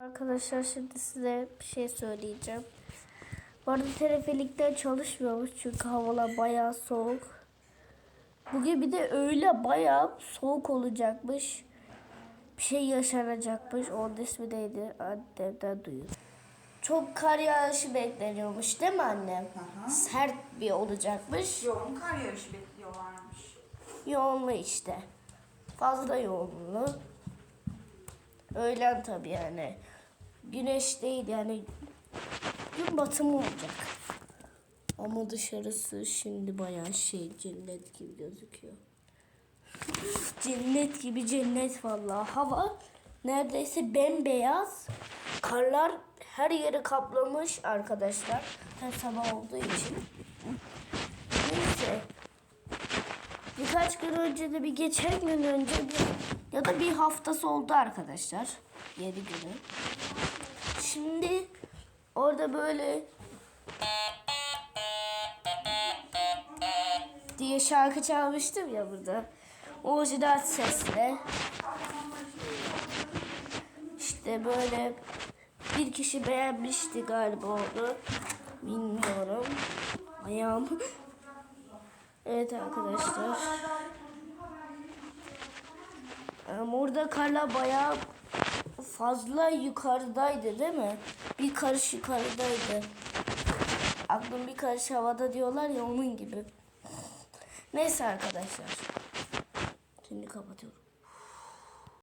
Arkadaşlar şimdi size bir şey söyleyeceğim. Bu arada telefelikten çalışmıyormuş çünkü havalar bayağı soğuk. Bugün bir de öyle bayağı soğuk olacakmış. Bir şey yaşanacakmış. Onun ismi neydi? Annemden duyuyor. Çok kar yağışı bekleniyormuş değil mi annem? hı. Sert bir olacakmış. Yoğun kar yağışı bekliyorlarmış. Yoğunlu işte. Fazla yoğunlu. Öğlen tabii yani. Güneş değil yani. Gün batımı olacak. Ama dışarısı şimdi bayağı şey cennet gibi gözüküyor. cennet gibi cennet vallahi. Hava neredeyse bembeyaz. Karlar her yeri kaplamış arkadaşlar. Her sabah olduğu için. Neyse. Birkaç gün önce de bir geçen gün önce bir, ya da bir haftası oldu arkadaşlar. 7 günü. Şimdi orada böyle diye şarkı çalmıştım ya burada. Orijinal sesle. İşte böyle bir kişi beğenmişti galiba onu. Bilmiyorum. Ayağım. Evet arkadaşlar. Orada karlar bayağı fazla yukarıdaydı değil mi? Bir karış yukarıdaydı. Aklım bir karış havada diyorlar ya onun gibi. Neyse arkadaşlar. Şimdi kapatıyorum.